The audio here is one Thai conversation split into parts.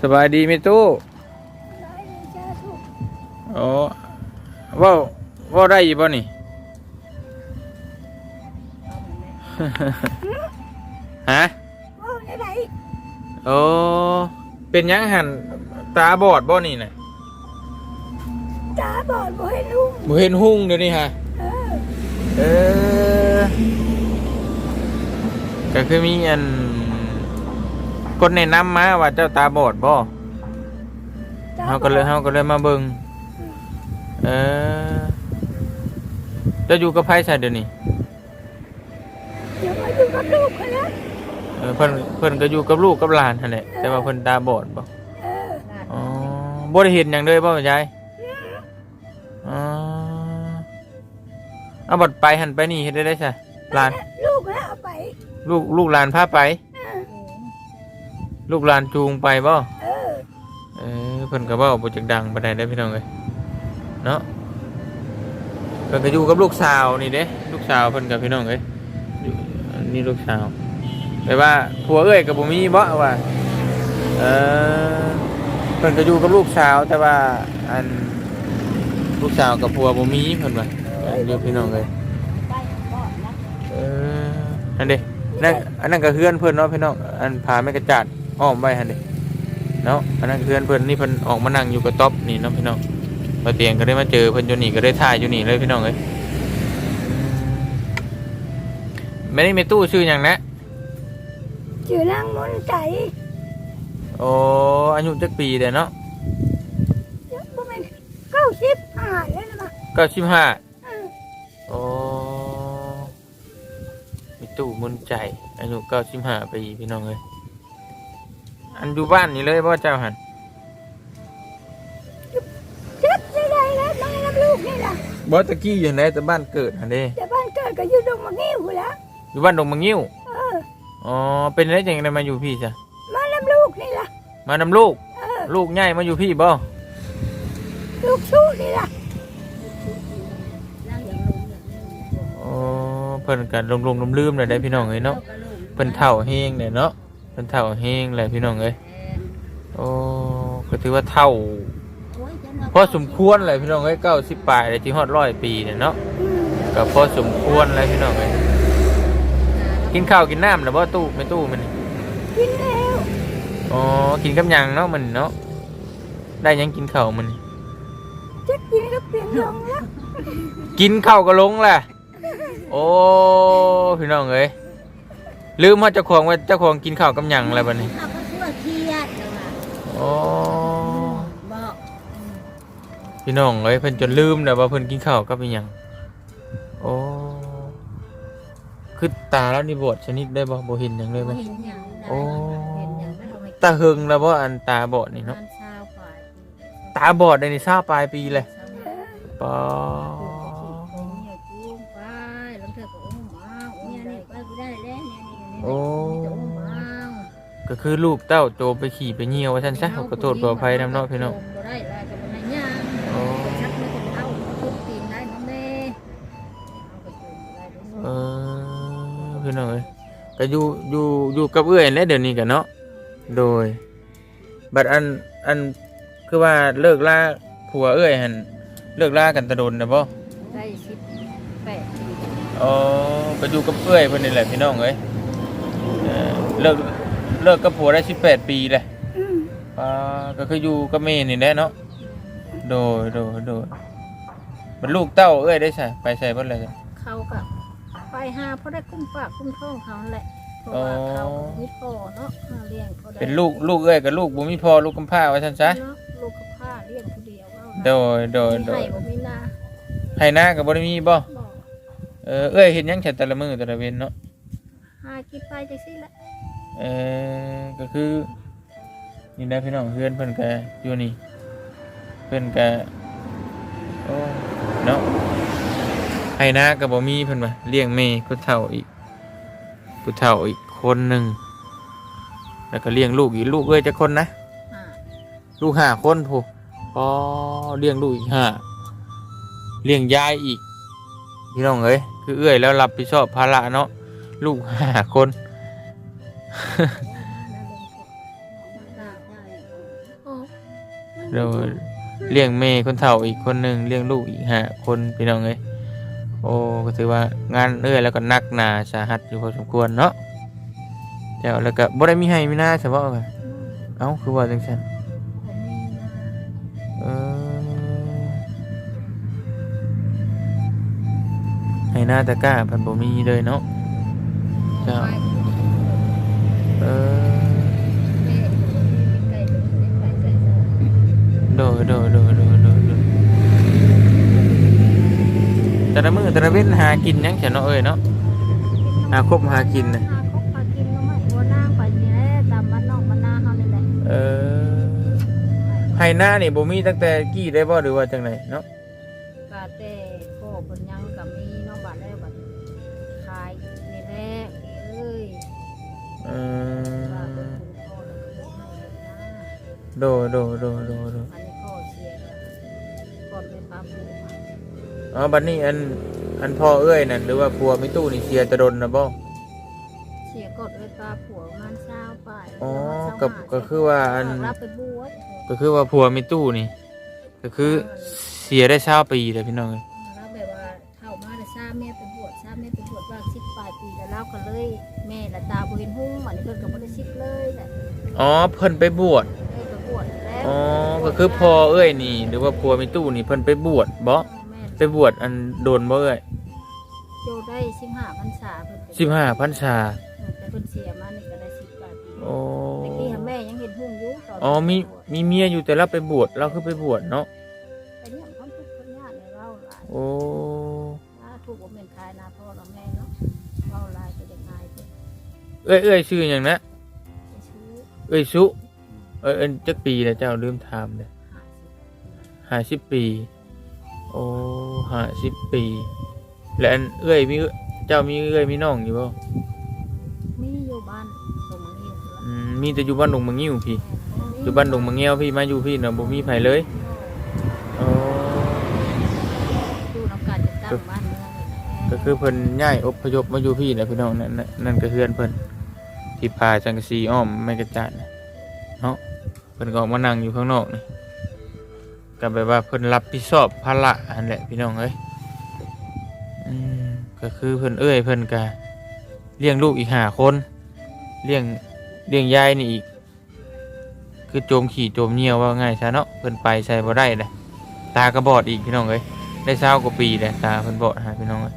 สบายดีไหมตู้โอ้เว่าเว่าได้อยี่บ่นี่ ฮะว่าได้ไหนโอ้เป็นหยังหันตาบอดบ่นี่น่ะตาบอดบ่ให้ลุงบ่เห็นหุ่งเดี๋ยวนี้ฮะเออเออก็คือมีอัน คนแนะนำมาว่าเจ้าตาบอดบ่ตเฮาก็เลยเฮาก็เลยมาเบิ่งเออจะอยู่กับไผซะเดี๋ยวนี้เดี๋ยวมาอยู่กับลูกคนนั้นเออเพิ่นเพิ่นก็อยู่กับลูกกับหลานนั่นแหละแต่ว่าเพิ่นตาบอดบ่เอออ๋อบ่ได้เห็นหยังเลยบ่ยายอ๋อเอาบัดไปหันไปนี่เฮ็ดได้ได้ซะหลาน ลูกแล้วเอาไป ลูกลูกหลานพาไปเออ ลูกหลานจูงไปบ่เออเออเพิ่นก็เว้าบ่จักดังปานใดได้อพี่น้องเอ้ยเนาะเพิ่นก็อยู่กับลูกสาวนี่เด้ลูกสาวเพิ่นกับพี่น้องเอ้ยอยู่อันนี่ลูกสาวแต่ว่าผัวเอ้ยก็บ่มีบ่ว่าเออเพิ่นก็อยู่กับลูกสาวแต่ว่าอันลูกสาวกับผัวบ่มีเพิ่นว่าเดี๋ยวพี่น้องเอ้ยเอออันเด้นั่นอันนั้นก็เฮือนเพิ่นเนาะพี่น้องอันพาแม่กระจาด อ้อมไว้หั่นเด้เนาะอันนั้นเพื่อนเพื่อนนี่เพิ่นออกมานั่งอยู่กับต๊อบนี่เนาะพี่น้องพอเตียงก็ได้มาเจอเพิ่นอยู่นี่ก็ได้ถ่ายอยู่นี่เลยพี่น้องเอ้ยไม่ได้มีตู้ชื่ออย่างนะชื่อนางมนต์ใจโอ้อายุจักปีเด้อเนาะเดี๋ยวบ่แม่นเก้าสิบห้าแล้วนะมาเก้าสิบห้าเออโอ้มีตู้มนต์ใจอายุเก้าสิบห้าปีพี่น้องเอ้ย อันอยู่บ้านนี่เลยพ่อเจ้าหันเจ็บได้ไดแล้วมารับลูกนี่ล่ะบ่ตะกี้อยู่ไหนแต่บ้านเกิดหันเด้แต่บ้านเกิดก็อยู่ดงมะงิ้วพู้นละอยู่บ้านดงมังงิ้วเออ อ๋อเป็นไรจังไดมาอยู่พี่จ้ะมารับลูกนี่ล่ะ มานำลูก เออ ลูกใหญ่มาอยู่พี่บ่ลูกชู้นี่ล่ะโอ้เพิ่นกันลงลงลืมๆเลยได้พี่น้องเอ้ยเนาะเพิ่นเฒ่าเฮงเลยเนาะ เพิ่นเฒ่าเฮงเลยพี่น้องเอ้ยโอ้ก็ถือว่าเฒ่าพอสมควรเลยพี่น้องเอ้ยเก้าสิบปลายเลยที่ฮอดร้อยปีเนี่ยเนาะอืมก็พอสมควรเลยพี่น้องเอ้ยกินข้าวกินน้ำแล้วบ่ตู้ไม่ตู้มันนี่กินแล้วอ๋อกินกับหยังเนาะมันเนาะได้หยังกินข้าวมันนี่จะกินก็เปลี่ยนลงแล้วกินข้าวก็ลงแหละโอ้พี่น้องเอ้ย ลืมว่าเจ้าของว่าเจ้าของกินข้าวกับหยังอะไรบ้านี้เขาก็ชั่วเครียดเลยว่ะโอ้บอกพี่น้องเอ้ยเพิ่นจนลืมแล้วว่าเพิ่นกินข้าวกับอีหยังโอ้คือตาแล้วนี่บอดชนิดได้บ่บ่เห็นหยังเลยบ่ เห็นอย่างนั้นโอ้ เห็นอย่างนั้นตาหึงแล้วบ่อันตาบอดนี่เนาะเช้าก่อนตาบอดได้นี่ซาปลายปีเลยปอเนี่ยจูงไปแล้วเธอก็อุ้ม ก็คือลูกเต้าโตไปขี่ไปเหี่ยวว่าซั่นซะขอโทษขออภัยนำเนาะพี่น้องบ่ได้แล้วจะบ่ได้ย่างโอ้ชักไม่ถึงเอาทุบตีนได้น้องแม่เอาไปจูงไปได้เออพี่น้องเอ้ยก็อยู่อยู่อยู่กับเอื้อยแล้วเดี๋ยวนี้กันเนาะโดย บัดอันอันคือว่าเลิกลาผัวเอื้อยหันเลิกลากันแตะโดนนะบ่ได้สิบแปดปีอ๋อก็อยู่กับเอื้อยเพิ่นนี่แหละพี่น้องเอ้ยเออเลิก เลิกกับผัวได้18ปีเลยอืมอ่าก็คืออยู่กับแม่นี่แหละเนาะโดยโดยโดยบัดลูกเต้าเอ้อยได้ใช่ไปใส่เบิดเลยจ้ะเขากับไปหาเพราะได้คุ้มปากคุ้มท้องเขาแหละเพราะว่าเขามีพ่อเนาะหาเลี้ยงเขาได้เป็นลูกลูกเอ้อยกับลูกบ่มีพ่อลูกกำพร้าว่าซั่นซะเนาะลูกกับผ้าเลี้ยงผู้เดียวเอานะโดยโดยโดมียให้บ่มีนาให้หน้าก็บ่ได้มีบ่บอกเออเอ้ยเห็นหยังแค่แต่ละมือแต่ละเว้นเนาะหากินไปจังซี่แหละ เออก็คือนี่นะพี่น้องเพื่อนเพิ่นก็อยู่นี่ เพิ่นก็โอ้เนาะให้หน้าก็บ่มีเพิ่นว่าเลี้ยงแม่ผู้เฒ่าอีกผู้เฒ่าอีกคนหนึงแล้วก็เลี้ยงลูกอีกลูกเอ้ยจักคนนะอ่าลูกห้าคนผู้อ๋อเลี้ยงลูกอีกห้าเลี้ยงยายอีกพี่น้องเอ้ยคือเอื้อยแล้วรับผิดชอบภาระเนาะลูกห้าคนได้ เราเลี้ยงแม่คนเฒ่าอีกคนหนึ่งเลี้ยงลูกอีกห้าคนพี่น้องเอ้ยโอ้ก็ถือว่างานเอ้ยแล้วก็นักหนาสาหัสอยู่พอสมควรเนาะเดี๋ยวแล้วก็บ่ได้มีให้มีหน้าเฉพาะกันเอ้าคือว่าจังซั่นเออให้หน้าตะกร้าเพันบ่มีเลยเนาะเจ้า โดยโดยโดยโดยโดยโดยแต่ละมื้อแต่ละเว้นหากินหยังฉันเนาะเอ้ยเนาะหาคบหากินน่ะหาคบหากินก็ไม่หัวหน้าไปนี่แหละตามบ้านนอกบ้านนาเฮานี่แหละเออให้หน้านี่บ่มีตั้งแต่กี้ได้บ่หรือว่าจังไดเนาะกาแต่ โดยโดยโดยโดยโดยอันนี้พ่อเสียแล้วก่อนไปปาปูมาอ๋อบัดนี้อันอันพ่อเอ้ยนั่นหรือว่าผัวไม่ตู้นี่เสียแตะดนนะบ่เสียกดไปปาผัวประมันเช้าไปอ๋อก็ก็คือว่าอันรับไปบวชก็คือว่าผัวไม่ตู้นี่ ก็คือเสียได้ชาปีเลยพี่น้องเอ้ยรับแบบว่าเข้ามาแต่ทราบแม่ไปบวชทราบแม่ไปบวชว่าสิบปลายปีแล้วเราก็เลย แม่ละตาบ่เห็นหุ้งอันนี้เพิ่นก็บ่ได้สิบเลยแหละอ๋อเพิ่นไปบวชเอ้ยไปบวชแล้วอ๋อก็คือพ่อเอ้ยนี่ หรือว่าผัวไม่ตู้นี่เพิ่นไปบวชบ่แม่ไปบวชอันโดนบ่เอ้ยโจได้สิบห้าพรรษาเพิ่นเป็นสิบห้าพรรษาแต่เพิ่นเสียมานี่ก็ได้สิบปลายปีโอ้ตะกี้หาแม่ยังเห็นหุ้งอยู่ตอนอ๋อมีมีเมียอยู่แต่เราไปบวชเราคือไปบวชเนาะไปเนี่ยความทุกข์ความยากในเราหลายโอ้ถ้าถูกบ่แม่นคายนาพ่อเราแม่เนาะเว้าหลายก็ยังอายเพิ่นเอ้ยเอ้ยชื่อหยังนะ ไปซื้อเอ้ยสุ เอ้ยเอ้ยจักปีแล้วเจ้าลืมถามเลยหาสิบห้าสิบปี โอ้ห้าสิบปี และอันเอ้ยมีเจ้ามีเอ้ยมีน้องอยู่บ่มีอยู่บ้านตรงนี้อยู่อืมมีแต่อยู่บ้านดงมังงิ้วพี่อยู่บ้านดงมังเงี้ยวพี่มาอยู่พี่เนาะบ่มีไผเลยอ๋อดูน้ำการจะตั้งบ้านเมืองก็คือเพิ่นย้ายอพยพมาอยู่พี่นะพี่น้องนั่นนั่นนั่นก็เฮือนเพิ่นที่พาจังกะซีอ้อมไม่กระจาดน่ะ เนาะเพิ่นก็ออกมานั่งอยู่ข้างนอกนี่ก็แบบว่าเพิ่นรับผิดชอบภาระอันแหละพี่น้องเอ้ยอืมก็คือเพิ่นเอ้ยเพิ่นก็เลี้ยงลูกอีกห้าคนเลี้ยงเลี้ยงยายนี่อีก คือโจมขี่โจมเหนียวว่าง่ายซะเนาะเพิ่นไปใส่บ่ได้เลยตากระบอดอีกพี่น้องเอ้ยได้เศร้ากว่าปีเลยตาเพิ่นบอดหาพี่น้องเอ้ย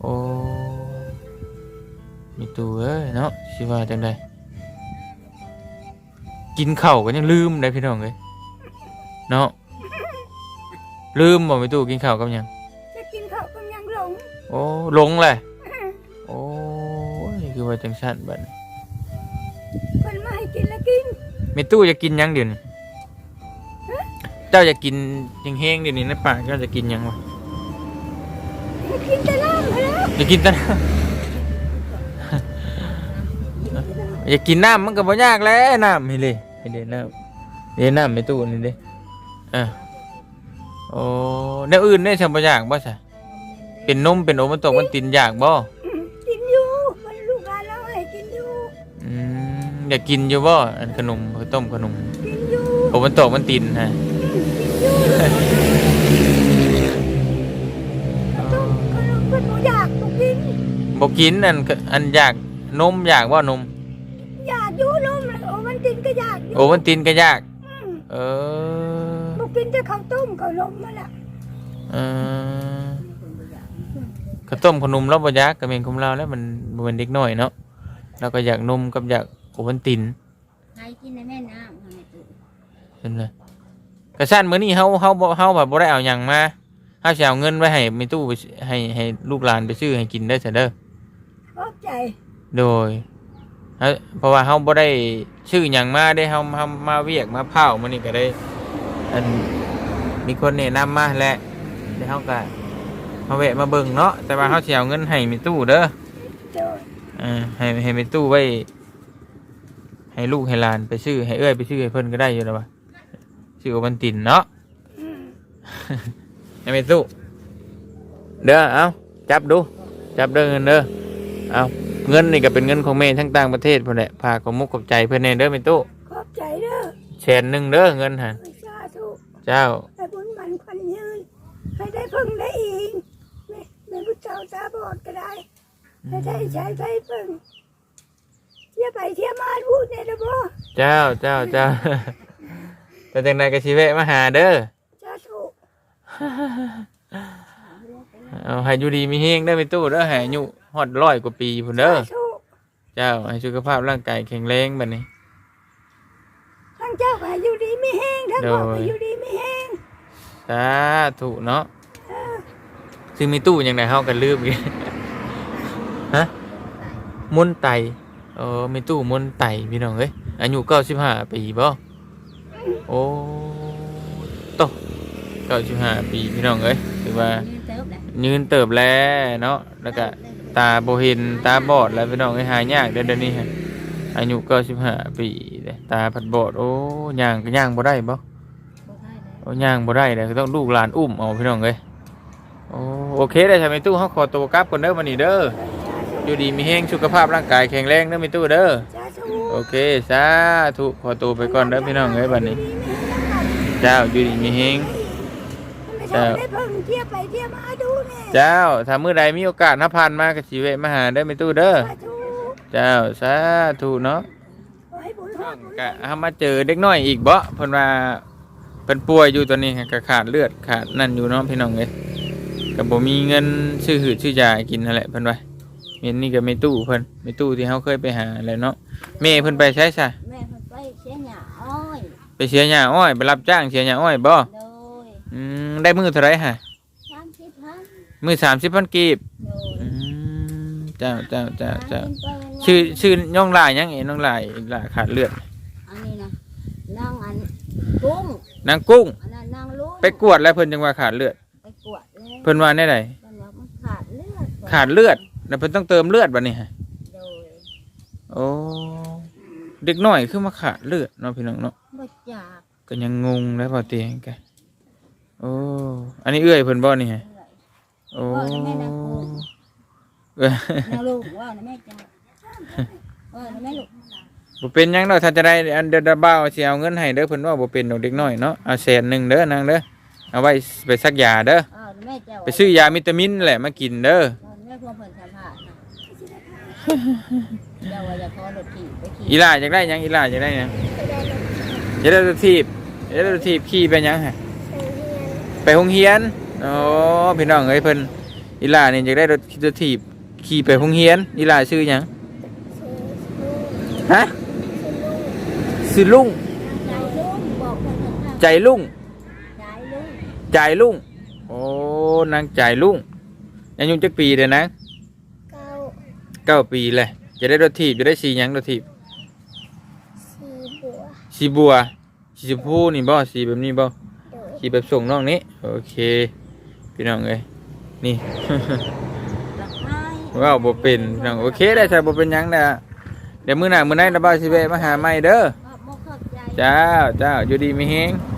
โอ้มีตัวเอ้ยเนาะสิว่าจังได กินข้าวก็ยังลืมได้พี่น้องเอ้ยเนาะลืมบ่มีตู้กินข้าวกับหยังจะกินข้าวก็ยังหลงโอ้หลงเลยโอ้ยคือว่าจังซั่นบัดนี้คนมาให้กินแล้วกินมีตู้จะกินหยังเดี๋ยวนี้เจ้าจะกินยังแห้งๆเดี๋ยวนี้ในปากเจ้าจะกินหยังวะกินแต่น้ำไปแล้วจะกินแต่น้ำอยากกินน้ำมันก็บ่ยากแล้วน้ำนี่เลยให้ เด่นน้ำเด่นน้ำในตู้นี่เด้อะโอ้แนวอื่นได้ทำบ่ยากบ่ซะเป็นนมเป็นโอมันตกมันตินยากบ่อืมกินอยู่มันลูกหลานเราให้กินอยู่อืมอยากกินอยู่บ่อันขนมข้าวต้มขนมกินอยู่โอมันตกมันตินฮะต้องขนมเพิ่นบ่อยากต้องกินบ่กินอันก็อันอยากนมอยากบ่นม กินก็อยากอยู่โอมันตินก็ยาก อืมเออบ่กินแต่ข้าวต้มข้าวนมมาละเออข้าวต้มขนมเราบ่อยากก็แม่นของเราแล้วมันบ่เป็นเด็กน้อยเนาะเราก็อยากนมกับอยากโอมันตินใครกินในแม่น้ำทำไมตื่นเห็นไหมกระชั้นมื้อนี้เฮาเฮาบ่เฮาแบบบ่ได้เอาหยังมาเฮาสิเอาเงินไว้ให้มีตู้ไปซื้อให้ให้ลูกหลานไปซื้อให้กินได้ซะเด้อ ขอบใจโดยเอ้าเพราะว่าเฮาบ่ได้ ชื่อหยังมาได้เฮาเฮามาเวียกมาเผามื้อนี้ก็ได้อันมีคนแนะนำมาแหละแล้วเฮาก็มาแวะมาเบิ่งเนาะแต่ว่าเฮาสิเอาเงินให้มีตู้เด้อเจ้าเออให้ให้มีตู้ไว้ ให้ลูกให้หลานไปซื้อให้เอ้อยไปซื้อให้เพิ่นก็ได้อยู่แล้วว่าซื้อเอาบันตินเนาะอืมให้มีตู้เด้อเอาจับดู จับเด้อเงินเด้อเอา เงินนี่ก็เป็นเงินของแม่ทั้งต่างประเทศพุ่นแหละพาขอมุกขอบใจเพิ่นแน่เด้อมีตู้ขอบใจเด้อแสนหนึงเด้อเงินหั่นไอ้สาเจ้าให้บุญมันควันยืนให้ได้พึ่งได้อีกแม่แม่ผู้เจ้าตาบอดก็ได้ให้ได้ใช้ไฟพึ่งเที่ยวไปเที่ยวมาพูดเนี่ยนะบ่เจ้าเจ้าเจ้าแต่จังใดก็สิแวะมาหาเด้อจ้าถูกเอาให้อยู่ดีมีเฮงได้อไปตู้เด้อให้อายุ ฮอดร้อยกว่าปีพุ่นเด้อจ้าถูกเจ้าให้สุขภาพร่างกายแข็งแรงบัดนี้ทั้งเจ้าก็อยู่ดีไม่แห้งทั้งพ่อโดก็ยอยู่ดีไม่แห้งสาธุเนาะซึ่งมีตู้ยังไงเฮากันลืมอีกฮะมนต์ไตเออมีตู้มนต์ไตพี่น้องเอ้ยอายุ95ปีบ่โอ้โต95ปีพี่น้องเอ้ยถือว่ายืนเติบแหละยืนเติบแล้วเนาะแล้วก็ ตาบ่เห็นตาบอดแล้วพี่น้องเอ้ยหายากเด้อเดี๋ยวนี้ฮะอายุ95ปีเด้ตาพัดบอดโอ้ย่างก็ย่างบ่ได้บ่บ่ได้เลยโอ้ย่างบ่ได้เลยต้องลูกหลานอุ้มเอาพี่น้องเอ้ยโอ้โอเคได้ใช่ไหมตู้เขาขอตัวกลับก่อนเด้อวันนี้เด้ออยู่ดีมีแห้งสุขภาพร่างกายแข็งแรงเด้อมีตู้เด้อจ้าถูกโอเคสาธุขอตัวไปก่อนเด้อพี่น้องเอ้ยบัดนี้เจ้าอยู่ดีมีแห้ง ไม่ใช่ได้พึ่งเที่ยวไปเที่ยวมาดูเนี่ยเจ้าถ้ามื้อใดมีโอกาสถ้าผ่านมาก็สิแวะมาหาเด้อมีตู้เด้อจ้าถูกเจ้าสาธุเนาะขอให้บุญฮอดบุญก็เฮามาเจอเด็กน้อยอีกบ่เพิ่นว่าเพิ่นป่วยอยู่ตอนนี้ก็ขาดเลือดขาดนั่นอยู่เนาะพี่น้องเอ้ยก็บ่มีเงินซื้อหืดซื้อยาให้กินนั่นแหละเพิ่นว่าเห็นนี่ก็ไม่ตู้เพิ่นไม่ตู้ที่เฮาเคยไปหาแหล้วเนาะแม่เพิ่นไปใช้ซะแม่เพิ่นไปเสียหญ้าอ้อยไปเสียหญ้าอ้อยไปรับจ้างเสียหญ้าอ้อยบ่โดย อืมได้มื้อเท่าไหร่ฮะ30พันมื้อ30,000กีบโดยอืมเจ้าเจ้าเจ้าเจ้าหกินไปวันๆชื่อชื่อน้องลายยังเอ๋น้องลายลายขาดเลือดอันนี้นะนางอันกุ้งนางกุ้งอันนั้นนางลุงไปกวดแล้วเพิ่นจังว่าขาดเลือด ไปกวดเลยเพิ่นว่าแน่ใดเพิ่นว่ามันขาดเลือดขาดเลือดแล้วเพิ่นต้องเติมเลือดบัดนี้ฮะโดยโอ้เด็กน้อยคือมาขาดเลือดเนาะพี่น้องเนาะบ่จากก็ยังงงแล้วพอเตียงแก โอ้อันนี้เอื้อยเพิ่นบ่นี่ฮะเอื้อยโอ้ว่าแต่แม่นางกุ้งเอ้ยนางลูกว่านะแม่จ้าเออนะแม่ลูกบ่เป็นหยังดอกถ้าจะได้อันเดยวดาบ้าวสิเอาเงินให้เด้อเพิ่นว่าบ่เป็นดอกเด็กน้อยเนาะเอาแสนหนึงเด้อนางเด้อเอาไว้ไปซักยาเด้อเออนะแม่จ้าไปซื้อยาวิตามินแหละมากินเด้อเออแม่พวกเพิ่นสัมภาษณ์นะเจ้าว่าอย่าขอรถขี่ไปขี่อีหล่าอยากได้หยังอีหล่าอยากได้หยังอยากได้รถถีบอยากได้รถถีบขี่ไปหยังฮะ ไปโรงเรียนอ๋อพี่น้องเอ้ยเพิ่นอีหล่านี่อยากได้รถรถถีบขี่ไปโรงเรียนอีหล่าชื่อหยังฮะชื่อลุงใจลุงบอกเพิ่นสัมภาษณ์ใจลุงใจลุงใจลุงโอ้นางใจลุงอายุจักปีเด้อนะเก้าเก้าปีเลยจะได้รถถีบจะได้สีหยังรถถีบสี่บัวสีบัวสีชมพูนี่บ่สีแบบนี้บ่ โดยสีแบบส่งน้องนี้โอเค พี่น้องเอ้ยนี่หลักไม้ว้าวบ่เป็นพี่น้องโอเคได้ใช่บ่เป็นหยังนะเดี๋ยวมื้อหน้ามื้อไหนระบายสิแวะมาหาใหม่เด้อขอบบ่ขอบใจจ้าจ้าอยู่ดีมีแฮงโ